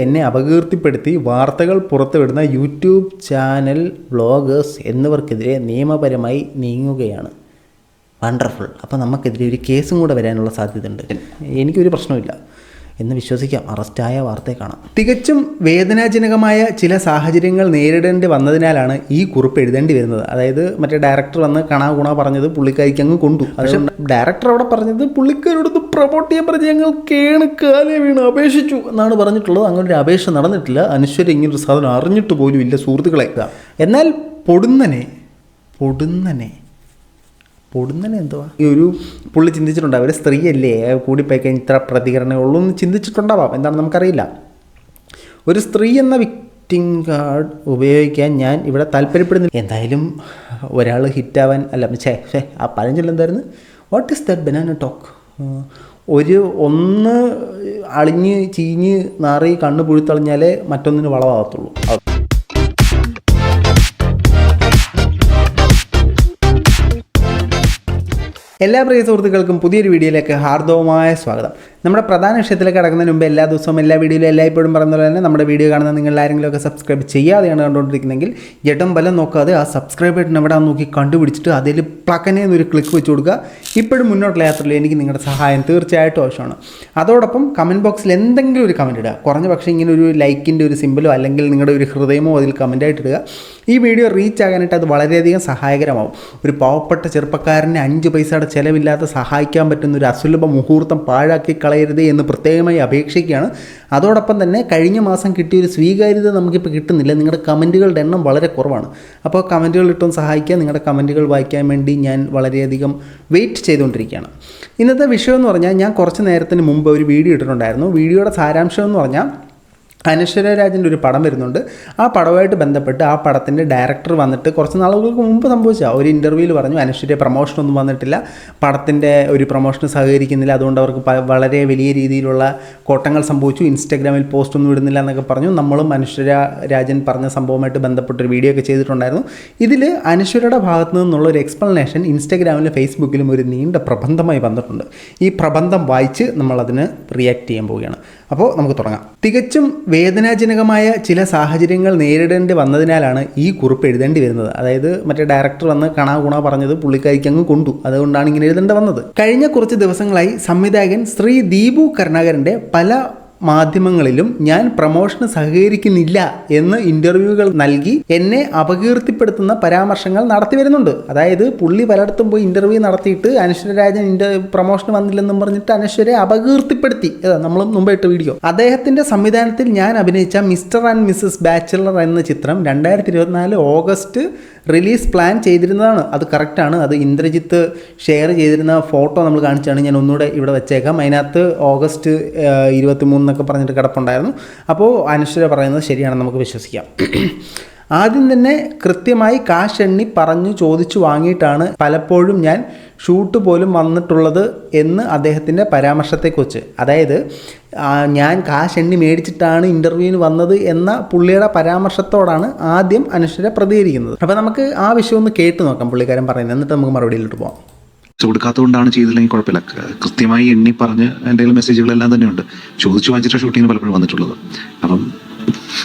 എന്നെ അപകീർത്തിപ്പെടുത്തി വാർത്തകൾ പുറത്തുവിടുന്ന യൂട്യൂബ് ചാനൽ വ്ളോഗേഴ്സ് എന്നിവർക്കെതിരെ നിയമപരമായി നീങ്ങുകയാണ്. വണ്ടർഫുൾ. അപ്പോൾ നമുക്കെതിരെ ഒരു കേസും കൂടെ വരാനുള്ള സാധ്യതയുണ്ട്. എനിക്കൊരു പ്രശ്നമില്ല എന്ന് വിശ്വസിക്കാം. അറസ്റ്റായ വാർത്തയെ കാണാം. തികച്ചും വേദനാജനകമായ ചില സാഹചര്യങ്ങൾ നേരിടേണ്ടി വന്നതിനാലാണ് ഈ കുറിപ്പ് എഴുതേണ്ടി വരുന്നത്. അതായത് മറ്റേ ഡയറക്ടർ വന്ന് കണാ ഗുണ പറഞ്ഞത് പുള്ളിക്കാരിക്ക് അങ്ങ് കൊണ്ടു. അതുകൊണ്ട് ഡയറക്ടർ അവിടെ പറഞ്ഞത് പുള്ളിക്കാരോട് പ്രൊമോട്ട് ചെയ്യാൻ പറഞ്ഞ് ഞങ്ങൾ കേണ് കാലേ വീണ് അപേക്ഷിച്ചു എന്നാണ് പറഞ്ഞിട്ടുള്ളത്. അങ്ങനെ ഒരു അപേക്ഷ നടന്നിട്ടില്ല. അനശ്വര ഇങ്ങനൊരു സാധനം അറിഞ്ഞിട്ട് പോലും ഇല്ല സുഹൃത്തുക്കളെ. എന്നാൽ പൊടുന്നനെ പൊടുന്നനെ പൊടുന്നനെ എന്തുവാ? ഈ ഒരു പുള്ളി ചിന്തിച്ചിട്ടുണ്ടാവും ഒരു സ്ത്രീയല്ലേ? കൂടിപ്പോയി കഴിഞ്ഞാൽ ഇത്ര പ്രതികരണമേ ഉള്ളൂ എന്ന് ചിന്തിച്ചിട്ടുണ്ടാവാം. എന്താണ് നമുക്കറിയില്ല. ഒരു സ്ത്രീ എന്ന വിക്ടിംഗ് കാർഡ് ഉപയോഗിക്കാൻ ഞാൻ ഇവിടെ താല്പര്യപ്പെടുന്നില്ല. എന്തായാലും ഒരാൾ ഹിറ്റാവാൻ അല്ല ഛേ ഛേ ആ പഴഞ്ചൊല്ല് എന്തായിരുന്നു? What is that banana talk ഒരു ഒന്ന് അളിഞ്ഞ് ചീഞ്ഞ് നാറി കണ്ണ് പുഴുത്തളിഞ്ഞാലേ മറ്റൊന്നിന് വളമാകത്തുള്ളൂ എല്ലാ പ്രിയ സുഹൃത്തുക്കൾക്കും പുതിയൊരു വീഡിയോയിലേക്ക് ഹാർദവമായ സ്വാഗതം. നമ്മുടെ പ്രധാന വിഷയത്തിലേക്ക് കടക്കുന്നതിന് മുമ്പ് എല്ലാ ദിവസവും എല്ലാ വീഡിയോയിലും എല്ലായ്പ്പോഴും പറയുന്ന പോലെ തന്നെ നമ്മുടെ വീഡിയോ കാണുന്ന നിങ്ങൾ ആരെങ്കിലുമൊക്കെ സബ്സ്ക്രൈബ് ചെയ്യാതെയാണ് കണ്ടുകൊണ്ടിരിക്കുന്നതെങ്കിൽ ജഡം ബലം നോക്കാതെ ആ സബ്സ്ക്രൈബ് ബട്ടൺ എവിടെ നോക്കി കണ്ടുപിടിച്ചിട്ട് അതിൽ പ്ലക്കനെ എന്നൊരു ക്ലിക്ക് വെച്ച് കൊടുക്കുക. ഇപ്പോഴും മുന്നോട്ടുള്ള യാത്രയിൽ എനിക്ക് നിങ്ങളുടെ സഹായം തീർച്ചയായിട്ടും ആവശ്യമാണ്. അതോടൊപ്പം കമന്റ് ബോക്സിൽ എന്തെങ്കിലും ഒരു കമന്റ് ഇടുക. കുറഞ്ഞ പക്ഷേ ഇങ്ങനെ ഒരു ലൈക്കിന്റെ ഒരു സിമ്പിളോ അല്ലെങ്കിൽ നിങ്ങളുടെ ഒരു ഹൃദയമോ അതിൽ കമന്റായിട്ട് ഇടുക. ഈ വീഡിയോ റീച്ച് ആകാനായിട്ട് അത് വളരെയധികം സഹായകരമാവും. ഒരു പാവപ്പെട്ട ചെറുപ്പക്കാരനെ അഞ്ച് പൈസയുടെ ചിലവില്ലാതെ സഹായിക്കാൻ പറ്റുന്ന ഒരു അസുലഭ മുഹൂർത്തം പാഴാക്കി കളയരുത് എന്ന് പ്രത്യേകമായി അപേക്ഷിക്കുകയാണ്. അതോടൊപ്പം തന്നെ കഴിഞ്ഞ മാസം കിട്ടിയൊരു സ്വീകാര്യത നമുക്കിപ്പോൾ കിട്ടുന്നില്ല. നിങ്ങളുടെ കമന്റുകളുടെ എണ്ണം വളരെ കുറവാണ്. അപ്പോൾ കമന്റുകൾ ഇട്ടും സഹായിക്കുക നിങ്ങളുടെ കമന്റുകൾ വായിക്കാൻ വേണ്ടി ഞാൻ വളരെയധികം വെയിറ്റ് ചെയ്തുകൊണ്ടിരിക്കുകയാണ്. ഇന്നത്തെ വിഷയം എന്ന് പറഞ്ഞാൽ ഞാൻ കുറച്ച് നേരത്തിന് മുമ്പ് ഒരു വീഡിയോ ഇട്ടിട്ടുണ്ടായിരുന്നു. വീഡിയോയുടെ സാരാംശം എന്ന് പറഞ്ഞാൽ അനശ്വര രാജന്റെ ഒരു പടം വരുന്നുണ്ട്. ആ പടവുമായിട്ട് ബന്ധപ്പെട്ട് ആ പടത്തിന്റെ ഡയറക്ടർ വന്നിട്ട് കുറച്ച് നാളുകൾക്ക് മുമ്പ് സംഭവിച്ച. ഒരു ഇന്റർവ്യൂവിൽ പറഞ്ഞു അനശ്വര പ്രൊമോഷനൊന്നും വന്നിട്ടില്ല. പടത്തിന്റെ ഒരു പ്രൊമോഷന് സഹകരിക്കുന്നില്ല. അതുകൊണ്ട് അവർക്ക് വളരെ വലിയ രീതിയിലുള്ള കോട്ടങ്ങൾ സംഭവിച്ചു. ഇൻസ്റ്റാഗ്രാമിൽ പോസ്റ്റൊന്നും ഇടുന്നില്ല എന്നൊക്കെ പറഞ്ഞു. നമ്മളും അനശ്വര രാജൻ പറഞ്ഞ സംഭവമായിട്ട് ബന്ധപ്പെട്ടൊരു വീഡിയോ ഒക്കെ ചെയ്തിട്ടുണ്ടായിരുന്നു. ഇതിൽ അനശ്വരയുടെ ഭാഗത്തു നിന്നുള്ള ഒരു എക്സ്പ്ലനേഷൻ ഇൻസ്റ്റാഗ്രാമിലും ഫേസ്ബുക്കിലും ഒരു നീണ്ട പ്രബന്ധമായി വന്നിട്ടുണ്ട്. ഈ പ്രബന്ധം വായിച്ച് നമ്മളതിന് റിയാക്ട് ചെയ്യാൻ പോവുകയാണ്. അപ്പോൾ നമുക്ക് തുടങ്ങാം. തികച്ചും വേദനാജനകമായ ചില സാഹചര്യങ്ങൾ നേരിടേണ്ടി വന്നതിനാലാണ് ഈ കുറിപ്പ് എഴുതേണ്ടി വരുന്നത്. അതായത് മറ്റേ ഡയറക്ടർ വന്ന് കണാ ഗുണ പറഞ്ഞത് പുള്ളിക്കാരിക്ക് അങ്ങ് കൊണ്ടു. അതുകൊണ്ടാണ് ഇങ്ങനെ എഴുതേണ്ടി വന്നത്. കഴിഞ്ഞ കുറച്ച് ദിവസങ്ങളായി സംവിധായകൻ ശ്രീ ദീപു കരുണാകരന്റെ പല മാധ്യമങ്ങളിലും ഞാൻ പ്രമോഷന് സഹകരിക്കുന്നില്ല എന്ന് ഇന്റർവ്യൂകൾ നൽകി എന്നെ അപകീർത്തിപ്പെടുത്തുന്ന പരാമർശങ്ങൾ നടത്തി വരുന്നുണ്ട്. അതായത് പുള്ളി പലയിടത്തും പോയി ഇന്റർവ്യൂ നടത്തിയിട്ട് അനശ്വരരാജൻ രാജൻ ഇന്റർ പ്രമോഷന് വന്നില്ലെന്നും പറഞ്ഞിട്ട് അനശ്വരെ അപകീർത്തിപ്പെടുത്തി. നമ്മൾ മുമ്പ് ഇട്ട വീഡിയോ. അദ്ദേഹത്തിന്റെ സംവിധാനത്തിൽ ഞാൻ അഭിനയിച്ച മിസ്റ്റർ ആൻഡ് മിസ്സസ് ബാച്ചിലർ എന്ന ചിത്രം രണ്ടായിരത്തി ഇരുപത്തിനാല് ഓഗസ്റ്റ് റിലീസ് പ്ലാൻ ചെയ്തിരുന്നതാണ്. അത് കറക്റ്റാണ് അത് ഇന്ദ്രജിത്ത് ഷെയർ ചെയ്തിരുന്ന ഫോട്ടോ നമ്മൾ കാണിച്ചാണ് ഞാൻ ഒന്നുകൂടെ ഇവിടെ വെച്ചേക്കാം. അതിനകത്ത് ഓഗസ്റ്റ് ഇരുപത്തി മൂന്നൊക്കെ പറഞ്ഞിട്ട് കിടപ്പുണ്ടായിരുന്നു. അപ്പോൾ അനശ്വര പറയുന്നത് ശരിയാണെന്ന് നമുക്ക് വിശ്വസിക്കാം. ആദ്യം തന്നെ കൃത്യമായി കാശ് എണ്ണി പറഞ്ഞു ചോദിച്ചു വാങ്ങിയിട്ടാണ് പലപ്പോഴും ഞാൻ ഷൂട്ട് പോലും വന്നിട്ടുള്ളത് എന്ന് അദ്ദേഹത്തിന്റെ പരാമർശത്തെക്കുറിച്ച്. അതായത് ഞാൻ കാശ് എണ്ണി മേടിച്ചിട്ടാണ് ഇന്റർവ്യൂവിന് വന്നത് എന്ന പുള്ളിയുടെ പരാമർശത്തോടാണ് ആദ്യം അനശ്വര പ്രതികരിക്കുന്നത്. അപ്പോൾ നമുക്ക് ആ വിഷയം ഒന്ന് കേട്ട് നോക്കാം പുള്ളിക്കാരൻ പറയുന്നത്. എന്നിട്ട് നമുക്ക് മറുപടിയിലോട്ട് പോകാം കൊടുക്കാത്തതുകൊണ്ടാണ് ചെയ്തില്ലെങ്കിൽ കുഴപ്പമില്ല. കൃത്യമായി എണ്ണി പറഞ്ഞ് എന്റെ മെസ്സേജുകളെല്ലാം തന്നെയുണ്ട്. ചോദിച്ചു വാങ്ങിച്ച ഷൂട്ടിങ്ങിന് പലപ്പോഴും വന്നിട്ടുള്ളത്. അപ്പം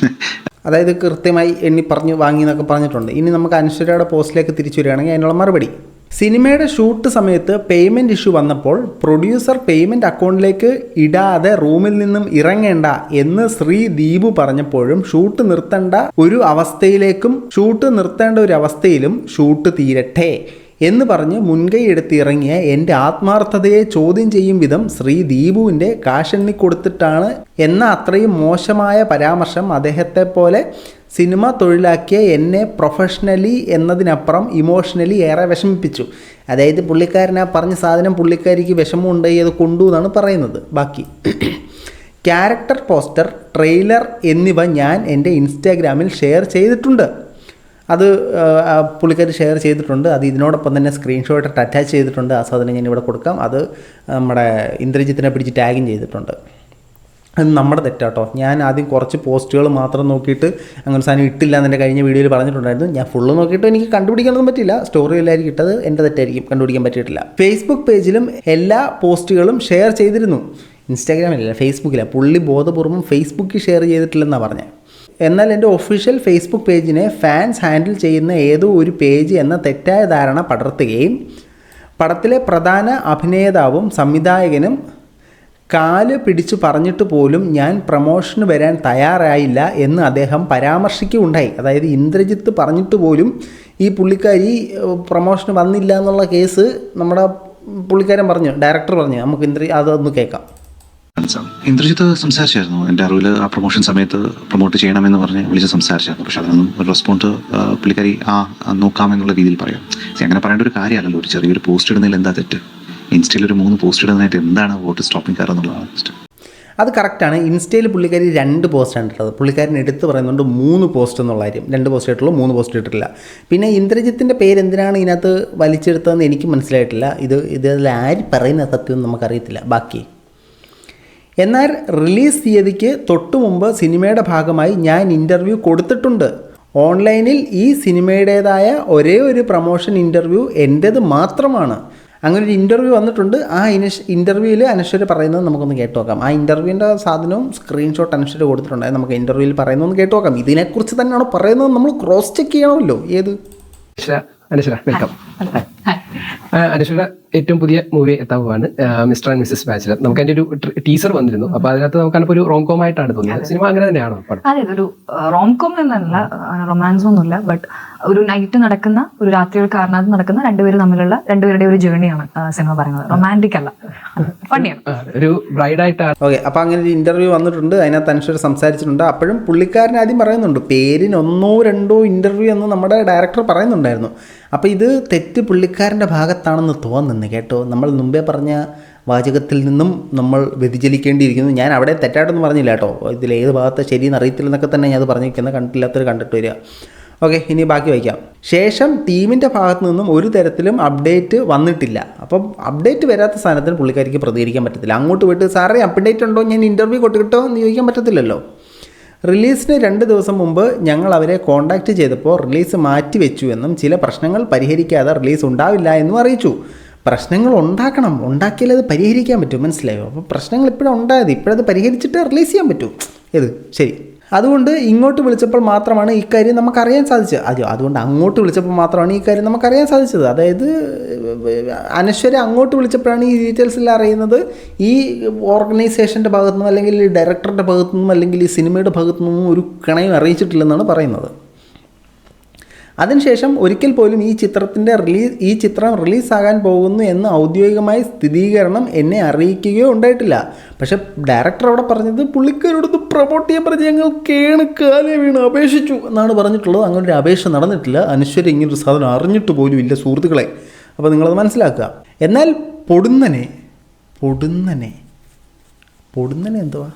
അതായത് കൃത്യമായി എണ്ണി പറഞ്ഞ് വാങ്ങി എന്നൊക്കെ പറഞ്ഞിട്ടുണ്ട്. ഇനി നമുക്ക് അനശ്വരയുടെ പോസ്റ്റിലേക്ക് തിരിച്ചു വരികയാണെങ്കിൽ അതിനുള്ള മറുപടി. സിനിമയുടെ ഷൂട്ട് സമയത്ത് പേയ്മെന്റ് ഇഷ്യൂ വന്നപ്പോൾ പ്രൊഡ്യൂസർ പേയ്മെന്റ് അക്കൗണ്ടിലേക്ക് ഇടാതെ റൂമിൽ നിന്നും ഇറങ്ങേണ്ട എന്ന് ശ്രീ ദീപു പറഞ്ഞപ്പോഴും ഷൂട്ട് നിർത്തേണ്ട ഒരു അവസ്ഥയിലേക്കും ഷൂട്ട് നിർത്തേണ്ട ഒരു അവസ്ഥയിലും ഷൂട്ട് തീരട്ടെ. എന്ന് പറഞ്ഞ് മുൻകൈ എടുത്തിറങ്ങിയ എന്റെ ആത്മാർത്ഥതയെ ചോദ്യം ചെയ്യും വിധം ശ്രീ ദീപുവിന്റെ കാഷണ്ണി കൊടുത്തിട്ടാണ് എന്ന അത്രയും മോശമായ പരാമർശം അദ്ദേഹത്തെ പോലെ സിനിമ തൊഴിലാക്കിയ എന്നെ പ്രൊഫഷണലി എന്നതിനപ്പുറം ഇമോഷണലി ഏറെ വിഷമിപ്പിച്ചു. അതായത് പുള്ളിക്കാരൻ ആ പറഞ്ഞ സാധനം പുള്ളിക്കാരിക്ക് വിഷമം ഉണ്ടായി അത് കൊണ്ടു എന്നാണ് പറയുന്നത്. ബാക്കി. ക്യാരക്ടർ പോസ്റ്റർ ട്രെയിലർ എന്നിവ ഞാൻ എന്റെ ഇൻസ്റ്റാഗ്രാമിൽ ഷെയർ ചെയ്തിട്ടുണ്ട്. അത് പുള്ളിക്കാർ ഷെയർ ചെയ്തിട്ടുണ്ട്. അത് ഇതിനോടൊപ്പം തന്നെ സ്ക്രീൻഷോട്ട് അറ്റാച്ച് ചെയ്തിട്ടുണ്ട്. ആ സാധനം ഞാൻ ഇവിടെ കൊടുക്കാം. അത് നമ്മുടെ ഇന്ദ്രജിത്തിനെ പിടിച്ച് ടാഗും ചെയ്തിട്ടുണ്ട്. അത് നമ്മുടെ തെറ്റാട്ടോ. ഞാൻ ആദ്യം കുറച്ച് പോസ്റ്റുകൾ മാത്രം നോക്കിയിട്ട് അങ്ങനെ സാധനം ഇട്ടില്ല എന്നെ കഴിഞ്ഞ വീഡിയോയിൽ പറഞ്ഞിട്ടുണ്ടായിരുന്നു. ഞാൻ ഫുള്ള് നോക്കിയിട്ട് എനിക്ക് കണ്ടുപിടിക്കാനൊന്നും പറ്റില്ല സ്റ്റോറി എല്ലാവരും ഇട്ടത്. എന്റെ തെറ്റായിരിക്കും. കണ്ടുപിടിക്കാൻ പറ്റിയിട്ടില്ല. ഫേസ്ബുക്ക് പേജിലും എല്ലാ പോസ്റ്റുകളും ഷെയർ ചെയ്തിരുന്നു. ഇൻസ്റ്റാഗ്രാമിലല്ല ഫേസ്ബുക്കിലാണ് പുള്ളി ബോധപൂർവം ഫേസ്ബുക്കിൽ ഷെയർ ചെയ്തിട്ടില്ലെന്നാണ് പറഞ്ഞത് എന്നാൽ എന്റെ ഒഫീഷ്യൽ ഫേസ്ബുക്ക് പേജിനെ ഫാൻസ് ഹാൻഡിൽ ചെയ്യുന്ന ഏതോ ഒരു പേജ് എന്ന തെറ്റായ ധാരണ പടർത്തുകയും പടത്തിലെ പ്രധാന അഭിനേതാവും സംവിധായകനും കാൽ പിടിച്ചു പറഞ്ഞിട്ട് പോലും ഞാൻ പ്രമോഷന് വരാൻ തയ്യാറായില്ല എന്ന് അദ്ദേഹം പരാമർശിക്കുകയുണ്ടായി അതായത് ഇന്ദ്രജിത്ത് പറഞ്ഞിട്ട് പോലും ഈ പുള്ളിക്കാരി പ്രമോഷന് വന്നില്ല എന്നുള്ള കേസ് നമ്മുടെ പുള്ളിക്കാരൻ പറഞ്ഞു ഡയറക്ടർ പറഞ്ഞു നമുക്ക് ഇന്ദ്ര അതൊന്ന് കേൾക്കാം. ഇന്ദ്രജിത്ത് സംസാരിച്ചായിരുന്നു. എന്റെ അറിവിൽ ആ പ്രൊമോഷൻ സമയത്ത് പ്രൊമോട്ട് ചെയ്യണമെന്ന് പറഞ്ഞ് വിളിച്ച് സംസാരിച്ചായിരുന്നു. പക്ഷെ അതിനൊന്നും ഒരു റെസ്പോണ്ട് പുള്ളിക്കാരി ആ നോക്കാമെന്നുള്ള രീതിയിൽ പറയാം. അങ്ങനെ പറയേണ്ട ഒരു കാര്യമല്ലല്ലോ. ഒരു ചെറിയൊരു പോസ്റ്റ് ഇടുന്നതിൽ എന്താ തെറ്റ്? ഇൻസ്റ്റയിൽ ഒരു മൂന്ന് പോസ്റ്റ് ഇടുന്നതായിട്ട് എന്താണ് വോട്ട് സ്റ്റോപ്പിംഗ് കാർ എന്നുള്ളതാണ് just. അത് കറക്റ്റാണ് ഇൻസ്റ്റയിൽ പുള്ളിക്കാരി രണ്ട് പോസ്റ്റ് ഇട്ടിട്ടുള്ളത് പുള്ളിക്കാരൻ എടുത്ത് പറയുന്നുണ്ട് മൂന്ന് പോസ്റ്റ് എന്നുള്ള കാര്യം. രണ്ട് പോസ്റ്റ് ഇട്ടുള്ളൂ മൂന്ന് പോസ്റ്റ് ഇട്ടിട്ടില്ല. പിന്നെ ഇന്ദ്രജിത്തിന്റെ പേര് എന്തിനാണ് ഇതിനകത്ത് വലിച്ചെടുത്തതെന്ന് എനിക്ക് മനസ്സിലായിട്ടില്ല. ഇത് ഇതിൽ ആര് പറയുന്ന സത്യം നമുക്കറിയത്തില്ല. ബാക്കി എന്നാൽ റിലീസ് തീയതിക്ക് തൊട്ടു മുമ്പ് സിനിമയുടെ ഭാഗമായി ഞാൻ ഇന്റർവ്യൂ കൊടുത്തിട്ടുണ്ട്. ഓൺലൈനിൽ ഈ സിനിമയുടേതായ ഒരേ ഒരു പ്രൊമോഷൻ ഇന്റർവ്യൂ എന്റേത് മാത്രമാണ്. അങ്ങനെ ഒരു ഇന്റർവ്യൂ വന്നിട്ടുണ്ട്. ആ ഇനിഷ് ഇന്റർവ്യൂവിൽ അനശ്വര പറയുന്നത് നമുക്കൊന്ന് കേട്ട് നോക്കാം ആ ഇന്റർവ്യൂവിന്റെ സാധനവും സ്ക്രീൻഷോട്ട് അനശ്വര കൊടുത്തിട്ടുണ്ടായത് നമുക്ക് ഇന്റർവ്യൂവിൽ പറയുന്നതൊന്ന് കേട്ട് നോക്കാം ഇതിനെക്കുറിച്ച് തന്നെയാണ് പറയുന്നത്? നമ്മൾ ക്രോസ് ചെക്ക് ചെയ്യണമല്ലോ. ഏത്? അനുശ്വര വെൽക്കം അനുശ്വര ഏറ്റവും പുതിയ മൂവി എത്താൻ പോവാണ് മിസ്റ്റർ ആൻഡ് മിസ്സസ് ബാച്ചിലർ. നമുക്ക് അതിന്റെ ഒരു ടീസർ വന്നിരുന്നു. അപ്പൊ അതിനകത്ത് നമുക്ക് ഒരു റോം കോം ആയിട്ടാണ് തോന്നിയത്. സിനിമ അങ്ങനെ തന്നെയാണോ അതെ ഒരു റോംകോം എന്നല്ല റൊമാൻസ് ഒന്നുമില്ല. ബട്ട് ഒരു നൈറ്റ് നടക്കുന്ന ഒരു രാത്രികൾ കാരണത്ത് നടക്കുന്ന രണ്ടുപേരും തമ്മിലുള്ള രണ്ടുപേരുടെ ഒരു ജേണിയാണ് സിനിമ പറയുന്നത്. റൊമാന്റിക് അല്ല. ഫണ്ണിയാണ് ഒരു ബ്രൈഡായിട്ടാണ് ഓക്കെ അപ്പൊ അങ്ങനെ ഒരു ഇന്റർവ്യൂ വന്നിട്ടുണ്ട്. അതിനകത്ത് അനുശ്വര സംസാരിച്ചിട്ടുണ്ട്. അപ്പോഴും പുള്ളിക്കാരൻ ആദ്യം പറയുന്നുണ്ട് പേരിന് ഒന്നോ രണ്ടോ ഇന്റർവ്യൂ എന്ന് നമ്മുടെ ഡയറക്ടർ പറയുന്നുണ്ടായിരുന്നു. അപ്പോൾ ഇത് തെറ്റ് പുള്ളിക്കാരന്റെ ഭാഗത്താണെന്ന് തോന്നുന്നു കേട്ടോ. നമ്മൾ മുമ്പേ പറഞ്ഞ വാചകത്തിൽ നിന്നും നമ്മൾ വ്യതിചലിക്കേണ്ടിയിരിക്കുന്നു. ഞാൻ അവിടെ തെറ്റായിട്ടൊന്നും പറഞ്ഞില്ല കേട്ടോ. ഇതിൽ ഏത് ഭാഗത്ത് ശരിയെന്ന് അറിയത്തില്ലെന്നൊക്കെ തന്നെ ഞാൻ അത് പറഞ്ഞിരിക്കുന്നത് കണ്ടില്ലാത്തവർ കണ്ടിട്ട് വരിക. ഓക്കെ ഇനി ബാക്കി വയ്ക്കാം. ശേഷം ടീമിന്റെ ഭാഗത്തു നിന്നും ഒരു തരത്തിലും അപ്ഡേറ്റ് വന്നിട്ടില്ല. അപ്പം അപ്ഡേറ്റ് വരാത്ത സാധനത്തിന് പുള്ളിക്കാരിക്ക് പ്രതികരിക്കാൻ പറ്റത്തില്ല. അങ്ങോട്ട് വിട്ട് സാറേ അപ്ഡേറ്റ് ഉണ്ടോ? ഞാൻ ഇന്റർവ്യൂ കൊടുക്കട്ടോ എന്ന് ചോദിക്കാൻ പറ്റത്തില്ലല്ലോ. റിലീസിന് രണ്ട് ദിവസം മുമ്പ് ഞങ്ങൾ അവരെ കോൺടാക്റ്റ് ചെയ്തപ്പോൾ റിലീസ് മാറ്റി വെച്ചു എന്നും ചില പ്രശ്നങ്ങൾ പരിഹരിക്കാതെ റിലീസ് ഉണ്ടാവില്ല എന്നും അറിയിച്ചു. പ്രശ്നങ്ങൾ ഉണ്ടാക്കണം. ഉണ്ടാക്കിയാലത് പരിഹരിക്കാൻ പറ്റും. മനസ്സിലായോ? അപ്പോൾ പ്രശ്നങ്ങൾ ഇപ്പോഴും ഉണ്ടായത്. ഇപ്പോഴത് പരിഹരിച്ചിട്ട് റിലീസ് ചെയ്യാൻ പറ്റൂ. ഇത് ശരി. അതുകൊണ്ട് ഇങ്ങോട്ട് വിളിച്ചപ്പോൾ മാത്രമാണ് ഇക്കാര്യം നമുക്കറിയാൻ സാധിച്ചത്. അത് അതുകൊണ്ട് അങ്ങോട്ട് വിളിച്ചപ്പോൾ മാത്രമാണ് ഈ കാര്യം നമുക്കറിയാൻ സാധിച്ചത്. അതായത് അനശ്വര അങ്ങോട്ട് വിളിച്ചപ്പോഴാണ് ഈ ഡീറ്റെയിൽസ് എല്ലാം അറിയുന്നത്. ഈ ഓർഗനൈസേഷന്റെ ഭാഗത്തു നിന്നും അല്ലെങ്കിൽ ഡയറക്ടറുടെ ഭാഗത്തു നിന്നും അല്ലെങ്കിൽ ഈ സിനിമയുടെ ഭാഗത്തു നിന്നും ഒരു കിണയും അറിയിച്ചിട്ടില്ലെന്നാണ് പറയുന്നത്. അതിനുശേഷം ഒരിക്കൽ പോലും ഈ ചിത്രത്തിന്റെ റിലീസ് ഈ ചിത്രം റിലീസാകാൻ പോകുന്നു എന്ന് ഔദ്യോഗികമായി സ്ഥിരീകരണം എന്നെ അറിയിക്കുകയോ ഉണ്ടായിട്ടില്ല. പക്ഷേ ഡയറക്ടർ അവിടെ പറഞ്ഞത് പുള്ളിക്കാരോടൊന്ന് പ്രൊമോട്ട് ചെയ്യാൻ പറഞ്ഞ് ഞങ്ങൾ കേണ് കാലേ വീണ് അപേക്ഷിച്ചു എന്നാണ് പറഞ്ഞിട്ടുള്ളത്. അങ്ങനെ ഒരു അപേക്ഷ നടന്നിട്ടില്ല. അനശ്വര ഇങ്ങനൊരു സാധനം അറിഞ്ഞിട്ട് പോലും ഇല്ല സുഹൃത്തുക്കളെ. അപ്പോൾ നിങ്ങളത് മനസ്സിലാക്കുക. എന്നാൽ പൊടുന്നനെ പൊടുന്നനെ പൊടുന്നനെ എന്തുവാ?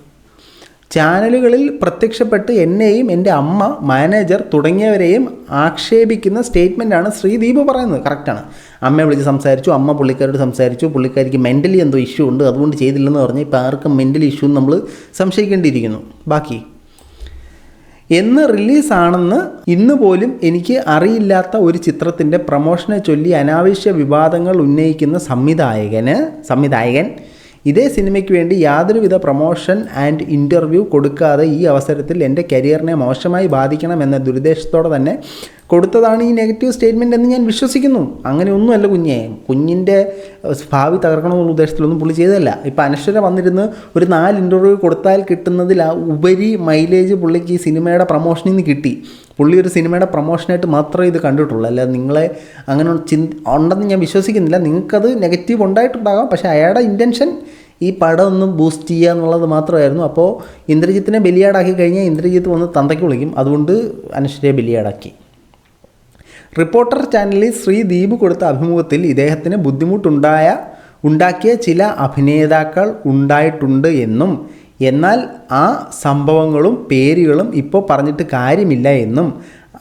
ചാനലുകളിൽ പ്രത്യക്ഷപ്പെട്ട് എന്നെയും എന്റെ അമ്മ മാനേജർ തുടങ്ങിയവരെയും ആക്ഷേപിക്കുന്ന സ്റ്റേറ്റ്മെന്റാണ് ശ്രീദീപ് പറയുന്നത്. കറക്റ്റാണ് അമ്മയെ വിളിച്ച് സംസാരിച്ചു അമ്മ പുള്ളിക്കാരോട് സംസാരിച്ചു പുള്ളിക്കാരിക്ക് മെന്റലി എന്തോ ഇഷ്യൂ ഉണ്ട് അതുകൊണ്ട് ചെയ്തില്ലെന്ന് പറഞ്ഞ് ഇപ്പോൾ ആർക്കും മെന്റലി ഇഷ്യൂ നമ്മൾ സംശയിക്കേണ്ടിയിരിക്കുന്നു. ബാക്കി. എന്ന് റിലീസാണെന്ന് ഇന്ന് പോലും എനിക്ക് അറിയില്ലാത്ത ഒരു ചിത്രത്തിന്റെ പ്രമോഷനെ ചൊല്ലി അനാവശ്യ വിവാദങ്ങൾ ഉന്നയിക്കുന്ന സംവിധായകന് സംവിധായകൻ ഇതേ സിനിമയ്ക്ക് വേണ്ടി യാതൊരുവിധ പ്രൊമോഷൻ ആൻഡ് ഇന്റർവ്യൂ കൊടുക്കാതെ ഈ അവസരത്തിൽ എന്റെ കരിയറിനെ മോശമായി ബാധിക്കണമെന്ന ദുരുദ്ദേശത്തോടെ തന്നെ കൊടുത്തതാണ് ഈ നെഗറ്റീവ് സ്റ്റേറ്റ്മെന്റ് എന്ന് ഞാൻ വിശ്വസിക്കുന്നു. അങ്ങനെ ഒന്നുമല്ല കുഞ്ഞെ. കുഞ്ഞിന്റെ ഭാവി തകർക്കണമെന്നുള്ള ഉദ്ദേശത്തിലൊന്നും പുള്ളി ചെയ്തതല്ല. ഇപ്പോൾ അനശ്വര വന്നിരുന്ന് ഒരു നാല് ഇന്റർവ്യൂ കൊടുത്താൽ കിട്ടുന്നതിൽ ആ ഉപരി മൈലേജ് പുള്ളിക്ക് ഈ സിനിമയുടെ പ്രൊമോഷനിൽ നിന്ന് കിട്ടി. പുള്ളി ഒരു സിനിമയുടെ പ്രൊമോഷനായിട്ട് മാത്രമേ ഇത് കണ്ടിട്ടുള്ളൂ. അല്ലാതെ നിങ്ങളെ അങ്ങനെ ഉണ്ടെന്ന് ഞാൻ വിശ്വസിക്കുന്നില്ല. നിങ്ങൾക്കത് നെഗറ്റീവ് ഉണ്ടായിട്ടുണ്ടാകാം. പക്ഷേ അയാളുടെ ഇന്റൻഷൻ ഈ പടം ഒന്ന് ബൂസ്റ്റ് ചെയ്യുക എന്നുള്ളത് മാത്രമായിരുന്നു. അപ്പോൾ ഇന്ദ്രജിത്തിനെ ബലിയാടാക്കി കഴിഞ്ഞാൽ ഇന്ദ്രജിത്ത് വന്ന് തന്തയ്ക്ക് വിളിക്കും. അതുകൊണ്ട് അനശ്വരയെ ബലിയാടാക്കി. റിപ്പോർട്ടർ ചാനലിൽ ശ്രീ ദീപ് കൊടുത്ത അഭിമുഖത്തിൽ ഇദ്ദേഹത്തിന് ബുദ്ധിമുട്ടുണ്ടായ ഉണ്ടാക്കിയ ചില അഭിനേതാക്കൾ ഉണ്ടായിട്ടുണ്ട് എന്നും എന്നാൽ ആ സംഭവങ്ങളും പേരുകളും ഇപ്പോൾ പറഞ്ഞിട്ട് കാര്യമില്ല എന്നും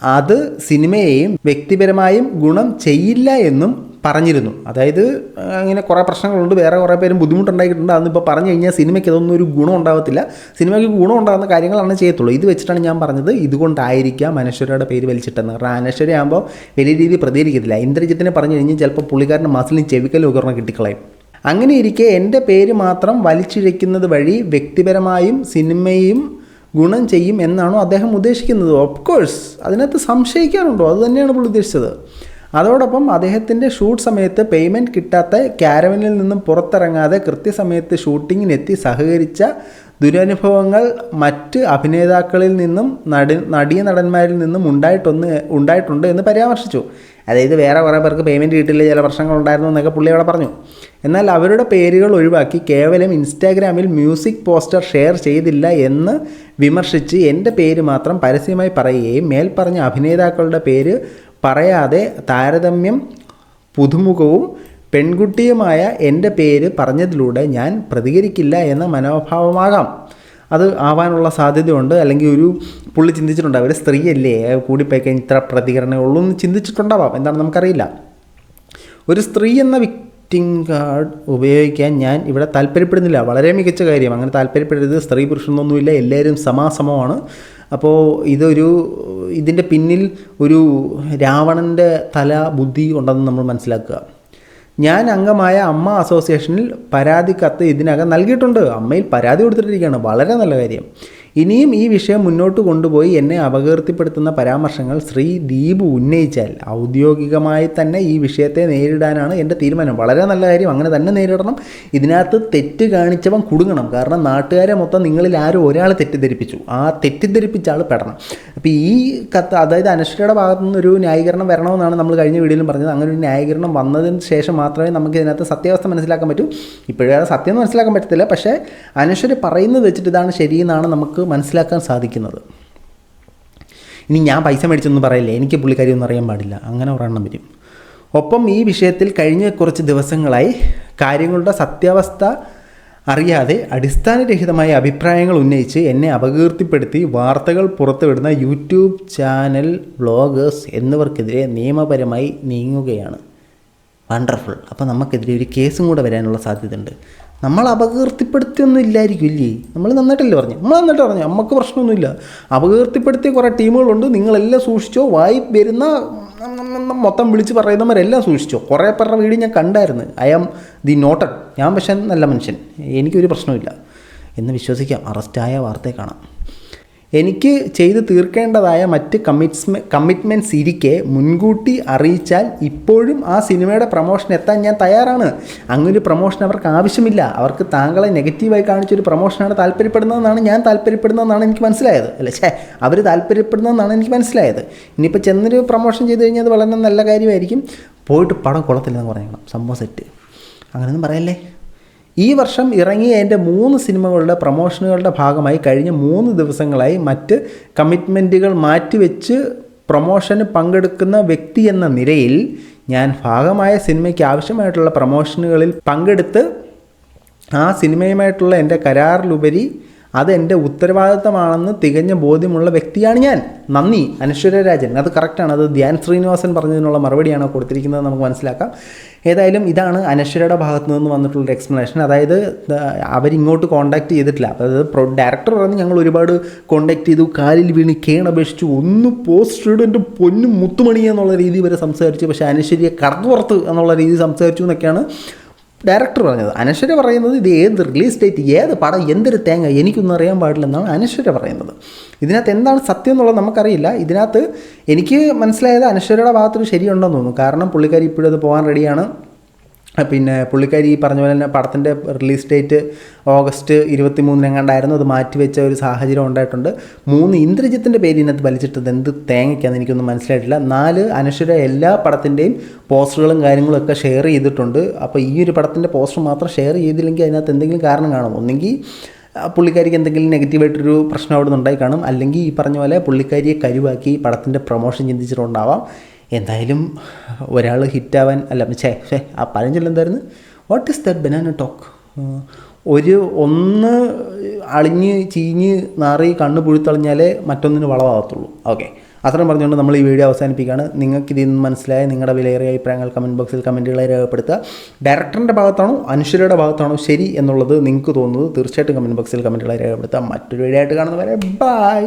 അത് സിനിമയെയും വ്യക്തിപരമായും ഗുണം ചെയ്യില്ല എന്നും പറഞ്ഞിരുന്നു. അതായത് അങ്ങനെ കുറേ പ്രശ്നങ്ങളുണ്ട്. വേറെ കുറേ പേരും ബുദ്ധിമുട്ടുണ്ടായിട്ടുണ്ട്. അതൊന്നിപ്പോൾ പറഞ്ഞു കഴിഞ്ഞാൽ സിനിമയ്ക്ക് ഇതൊന്നും ഒരു ഗുണം ഉണ്ടാകത്തില്ല സിനിമയ്ക്ക് ഗുണം ഉണ്ടാകുന്ന കാര്യങ്ങളാണ് ചെയ്യത്തുള്ളൂ. ഇത് വെച്ചിട്ടാണ് ഞാൻ പറഞ്ഞത്. ഇതുകൊണ്ടായിരിക്കാം അനശ്വരയുടെ പേര് വലിച്ചിട്ടെന്ന്. കാരണം അനശ്വര ആകുമ്പോൾ വലിയ രീതിയിൽ പ്രതികരിക്കത്തില്ല. ഇന്ദ്രജിത്തിനെ പറഞ്ഞു കഴിഞ്ഞാൽ ചിലപ്പോൾ പുള്ളിക്കാരന്റെ മസിലും ചെവിക്കലും ഒക്കെ കിട്ടിക്കളയും. അങ്ങനെ ഇരിക്കെ എന്റെ പേര് മാത്രം വലിച്ചിഴയ്ക്കുന്നത് വഴി വ്യക്തിപരമായും സിനിമയും ഗുണം ചെയ്യും എന്നാണോ അദ്ദേഹം ഉദ്ദേശിക്കുന്നത്? ഓഫ് കോഴ്സ് അതിനകത്ത് സംശയിക്കാനുണ്ടോ? അത് തന്നെയാണ് പുള്ളി ഉദ്ദേശിച്ചത്. അതോടൊപ്പം അദ്ദേഹത്തിന്റെ ഷൂട്ട് സമയത്ത് പേയ്മെന്റ് കിട്ടാത്ത ക്യാരവനിൽ നിന്നും പുറത്തിറങ്ങാതെ കൃത്യസമയത്ത് ഷൂട്ടിങ്ങിനെത്തി സഹകരിച്ച ദുരനുഭവങ്ങൾ മറ്റ് അഭിനേതാക്കളിൽ നിന്നും നടി നടീ നടന്മാരിൽ നിന്നും ഉണ്ടായിട്ടൊന്ന് ഉണ്ടായിട്ടുണ്ട് എന്ന് പരാമർശിച്ചു. അതായത് വേറെ കുറേ പേർക്ക് പേയ്മെന്റ് കിട്ടില്ല ചില പ്രശ്നങ്ങളുണ്ടായിരുന്നു എന്നൊക്കെ പുള്ളി അവിടെ പറഞ്ഞു. എന്നാൽ അവരുടെ പേരുകൾ ഒഴിവാക്കി കേവലം ഇൻസ്റ്റാഗ്രാമിൽ മ്യൂസിക് പോസ്റ്റർ ഷെയർ ചെയ്തില്ല എന്ന് വിമർശിച്ച് എന്റെ പേര് മാത്രം പരസ്യമായി പറയുകയും മേൽപ്പറഞ്ഞ അഭിനേതാക്കളുടെ പേര് പറയാതെ താരതമ്യം പുതുമുഖവും പെൺകുട്ടിയുമായ എന്റെ പേര് പറഞ്ഞതിലൂടെ ഞാൻ പ്രതികരിക്കില്ല എന്ന മനോഭാവമാകാം. അത് ആവാനുള്ള സാധ്യതയുണ്ട്. അല്ലെങ്കിൽ ഒരു പുള്ളി ചിന്തിച്ചിട്ടുണ്ടാവും ഒരു സ്ത്രീയല്ലേ? കൂടിപ്പോയി കഴിഞ്ഞ ഇത്ര പ്രതികരണമുള്ളൂ എന്ന് ചിന്തിച്ചിട്ടുണ്ടാവാം. എന്താണ് നമുക്കറിയില്ല. ഒരു സ്ത്രീ എന്ന വിക്റ്റിംഗ് കാർഡ് ഉപയോഗിക്കാൻ ഞാൻ ഇവിടെ താല്പര്യപ്പെടുന്നില്ല. വളരെ മികച്ച കാര്യം. അങ്ങനെ താല്പര്യപ്പെടരുത്. സ്ത്രീ പുരുഷനൊന്നുമില്ല. എല്ലാവരും സമാസമമാണ്. അപ്പോൾ ഇതൊരു ഇതിന്റെ പിന്നിൽ ഒരു രാവണന്റെ തല ബുദ്ധി ഉണ്ടെന്ന് നമ്മൾ മനസ്സിലാക്കുക. ഞാൻ അംഗമായ അമ്മ അസോസിയേഷനിൽ പരാതി കത്ത് ഇതിനകം നൽകിയിട്ടുണ്ട്. അമ്മയിൽ പരാതി കൊടുത്തിട്ടിരിക്കുകയാണ്. വളരെ നല്ല കാര്യം. ഇനിയും ഈ വിഷയം മുന്നോട്ട് കൊണ്ടുപോയി എന്നെ അപകീർത്തിപ്പെടുത്തുന്ന പരാമർശങ്ങൾ ശ്രീ ദീപ് ഉന്നയിച്ചാൽ ഔദ്യോഗികമായി തന്നെ ഈ വിഷയത്തെ നേരിടാനാണ് എന്റെ തീരുമാനം. വളരെ നല്ല കാര്യം. അങ്ങനെ തന്നെ നേരിടണം. ഇതിനകത്ത് തെറ്റ് കാണിച്ചവൻ കുടുങ്ങണം. കാരണം നാട്ടുകാരെ മൊത്തം നിങ്ങളിൽ ആരും ഒരാൾ തെറ്റിദ്ധരിപ്പിച്ചു. ആ തെറ്റിദ്ധരിപ്പിച്ച ആൾ പെടണം. അപ്പോൾ ഈ കത്ത് അതായത് അനശ്വരയുടെ ഭാഗത്തു നിന്നൊരു ന്യായീകരണം വരണമെന്നാണ് നമ്മൾ കഴിഞ്ഞ വീഡിയോയിലും പറഞ്ഞത്. അങ്ങനെ ഒരു ന്യായീകരണം വന്നതിന് ശേഷം മാത്രമേ നമുക്ക് ഇതിനകത്ത് സത്യാവസ്ഥ മനസ്സിലാക്കാൻ പറ്റൂ. ഇപ്പോഴേ സത്യം മനസ്സിലാക്കാൻ പറ്റത്തില്ല. പക്ഷേ അനശ്വര പറയുന്നത് വെച്ചിട്ട് ഇതാണ് ശരിയെന്നാണ് നമുക്ക് മനസ്സിലാക്കാൻ സാധിക്കുന്നത്. ഇനി ഞാൻ പൈസ മേടിച്ചൊന്നും പറയില്ല? എനിക്ക് പുള്ളിക്കാരി ഒന്നും അറിയാൻ പാടില്ല. അങ്ങനെ ഒരെണ്ണം വരും. ഒപ്പം ഈ വിഷയത്തിൽ കഴിഞ്ഞ കുറച്ച് ദിവസങ്ങളായി കാര്യങ്ങളുടെ സത്യാവസ്ഥ അറിയാതെ അടിസ്ഥാനരഹിതമായ അഭിപ്രായങ്ങൾ ഉന്നയിച്ച് എന്നെ അപകീർത്തിപ്പെടുത്തി വാർത്തകൾ പുറത്തുവിടുന്ന യൂട്യൂബ് ചാനൽ വ്ളോഗേഴ്സ് എന്നിവർക്കെതിരെ നിയമപരമായി നീങ്ങുകയാണ്. വണ്ടർഫുൾ. അപ്പോൾ നമുക്കെതിരെ ഒരു കേസും കൂടെ വരാനുള്ള സാധ്യതയുണ്ട്. നമ്മൾ അപകീർത്തിപ്പെടുത്തിയൊന്നും ഇല്ലായിരിക്കും ഇല്ലേ? നമ്മൾ നന്നായിട്ടല്ലേ പറഞ്ഞു. നമ്മൾ നന്നായിട്ട് പറഞ്ഞു. നമുക്ക് പ്രശ്നമൊന്നുമില്ല. അപകീർത്തിപ്പെടുത്തിയ കുറേ ടീമുകളുണ്ട്. നിങ്ങളെല്ലാം സൂക്ഷിച്ചോ. വായി വരുന്ന മൊത്തം വിളിച്ച് പറയുന്നവരെല്ലാം സൂക്ഷിച്ചോ. കുറേ പേരുടെ വീഡിയോ ഞാൻ കണ്ടായിരുന്നു. ഐ ആം ദി നോട്ടഡ് ഞാൻ പക്ഷേ നല്ല മനുഷ്യൻ. എനിക്കൊരു പ്രശ്നമില്ല എന്ന് വിശ്വസിക്കാം. അറസ്റ്റായ വാർത്തയെ കാണാം. എനിക്ക് ചെയ്തു തീർക്കേണ്ടതായ മറ്റ് കമ്മിറ്റ്സ്മെ കമ്മിറ്റ്മെന്റ്സ് ഇരിക്കെ മുൻകൂട്ടി അറിയിച്ചാൽ ഇപ്പോഴും ആ സിനിമയുടെ പ്രൊമോഷൻ എത്താൻ ഞാൻ തയ്യാറാണ്. അങ്ങനൊരു പ്രൊമോഷൻ അവർക്ക് ആവശ്യമില്ല. അവർക്ക് താങ്കളെ നെഗറ്റീവായി കാണിച്ചൊരു പ്രൊമോഷനാണ് താല്പര്യപ്പെടുന്നതെന്നാണ് ഞാൻ താല്പര്യപ്പെടുന്നതെന്നാണ് എനിക്ക് മനസ്സിലായത്. അല്ലേ? ഛേ അവർ താല്പര്യപ്പെടുന്നതെന്നാണ് എനിക്ക് മനസ്സിലായത്. ഇനിയിപ്പോൾ ചെന്നൊരു പ്രൊമോഷൻ ചെയ്ത് കഴിഞ്ഞാൽ അത് വളരെ നല്ല കാര്യമായിരിക്കും. പോയിട്ട് പടം കൊള്ളത്തില്ലെന്ന് പറയണം സംഭവം സെറ്റ് അങ്ങനെയൊന്നും പറയല്ലേ? ഈ വർഷം ഇറങ്ങിയ എന്റെ മൂന്ന് സിനിമകളുടെ പ്രൊമോഷനുകളുടെ ഭാഗമായി കഴിഞ്ഞ മൂന്ന് ദിവസങ്ങളായി മറ്റ് കമ്മിറ്റ്മെന്റുകൾ മാറ്റിവെച്ച് പ്രൊമോഷന് പങ്കെടുക്കുന്ന വ്യക്തി എന്ന നിലയിൽ ഞാൻ ഭാഗമായ സിനിമയ്ക്ക് ആവശ്യമായിട്ടുള്ള പ്രൊമോഷനുകളിൽ പങ്കെടുത്ത് ആ സിനിമയുമായിട്ടുള്ള എന്റെ കരാറിലുപരി അത് എന്റെ ഉത്തരവാദിത്തമാണെന്ന് തികഞ്ഞ ബോധ്യമുള്ള വ്യക്തിയാണ് ഞാൻ. നന്ദി അനശ്വര രാജൻ. അത് കറക്റ്റാണ് അത് ധ്യാൻ ശ്രീനിവാസൻ പറഞ്ഞതിനുള്ള മറുപടിയാണ് കൊടുത്തിരിക്കുന്നത്. നമുക്ക് മനസ്സിലാക്കാം. ഏതായാലും ഇതാണ് അനശ്വരയുടെ ഭാഗത്തു നിന്ന് വന്നിട്ടുള്ളൊരു എക്സ്പ്ലനേഷൻ അതായത് അവരിങ്ങോട്ട് കോൺടാക്ട് ചെയ്തിട്ടില്ല. അതായത് പ്രൊ ഡയറക്ടർ പറഞ്ഞ് ഞങ്ങൾ ഒരുപാട് കോൺടാക്ട് ചെയ്തു. കാലിൽ വീണ് കേണപേക്ഷിച്ചു ഒന്ന് പോസ്റ്റ് ഇടും എന്റെ പൊന്നും മുത്തുമണി എന്നുള്ള രീതി വരെ സംസാരിച്ചു. പക്ഷേ അനശ്വരിയെ കടന്നു പുറത്ത് എന്നുള്ള രീതി സംസാരിച്ചു എന്നൊക്കെയാണ് ഡയറക്ടർ പറഞ്ഞത്. അനശ്വര പറയുന്നത് ഇത് ഏത് റിലീസ് ഡേറ്റ് ഏത് പടം എന്തൊരു തേങ്ങ എനിക്കൊന്നും അറിയാൻ പാടില്ലെന്നാണ് അനശ്വര പറയുന്നത്. ഇതിനകത്ത് എന്താണ് സത്യം എന്നുള്ളത് നമുക്കറിയില്ല. ഇതിനകത്ത് എനിക്ക് മനസ്സിലായത് അനശ്വരയുടെ ഭാഗത്തൊരു ശരിയുണ്ടെന്ന് തോന്നുന്നു. കാരണം പുള്ളിക്കാരി ഇപ്പോഴും അത് പോകാൻ റെഡിയാണ് പിന്നെ പുള്ളിക്കാരി ഈ പറഞ്ഞ പോലെ തന്നെ പടത്തിന്റെ റിലീസ് ഡേറ്റ് ഓഗസ്റ്റ് ഇരുപത്തി മൂന്നിനെങ്ങാണ്ടായിരുന്നു അത് മാറ്റിവെച്ച ഒരു സാഹചര്യം ഉണ്ടായിട്ടുണ്ട്. മൂന്ന് ഇന്ദ്രജിത്തിന്റെ പേര് ഇതിനകത്ത് വലിച്ചിട്ടത് എന്ത് തേങ്ങയ്ക്കാന്ന് എനിക്കൊന്നും മനസ്സിലായിട്ടില്ല. നാല് അനശ്വര എല്ലാ പടത്തിന്റെയും പോസ്റ്ററുകളും കാര്യങ്ങളും ഒക്കെ ഷെയർ ചെയ്തിട്ടുണ്ട്. അപ്പോൾ ഈ ഒരു പടത്തിന്റെ പോസ്റ്റർ മാത്രം ഷെയർ ചെയ്തില്ലെങ്കിൽ അതിനകത്ത് എന്തെങ്കിലും കാരണം കാണും. ഒന്നെങ്കിൽ പുള്ളിക്കാരിക്ക് എന്തെങ്കിലും നെഗറ്റീവായിട്ടൊരു പ്രശ്നം അവിടെ നിന്ന് ഉണ്ടായി കാണും. അല്ലെങ്കിൽ ഈ പറഞ്ഞ പോലെ പുള്ളിക്കാരിയെ കരുവാക്കി പടത്തിന്റെ പ്രൊമോഷൻ ചിന്തിച്ചിട്ടുണ്ടാവാം. എന്തായാലും ഒരാൾ ഹിറ്റാവാൻ അല്ല ഛേ ഛേ ആ പഴഞ്ചൊല്ല എന്തായിരുന്നു what is that banana talk ഒരു ഒന്ന് അളിഞ്ഞ് ചീഞ്ഞ് നാറി കണ്ണ് പുഴുത്തളിഞ്ഞാലേ മറ്റൊന്നിന് വളമാകത്തുള്ളൂ ഓക്കെ അത്രയും പറഞ്ഞുകൊണ്ട് നമ്മൾ ഈ വീഡിയോ അവസാനിപ്പിക്കുകയാണ്. നിങ്ങൾക്ക് ഇതിൽ നിന്ന് മനസ്സിലായ നിങ്ങളുടെ വിലയേറിയ അഭിപ്രായങ്ങൾ കമന്റ് ബോക്സിൽ കമന്റുകളെ രേഖപ്പെടുത്തുക. ഡയറക്ടറിന്റെ ഭാഗത്താണോ അനുശ്വരയുടെ ഭാഗത്താണോ ശരി എന്നുള്ളത് നിങ്ങൾക്ക് തോന്നുന്നത് തീർച്ചയായിട്ടും കമന്റ് ബോക്സിൽ കമന്റുകളെ രേഖപ്പെടുത്തുക. മറ്റൊരു വീഡിയോ ആയിട്ട് കാണുന്നവരെ ബൈ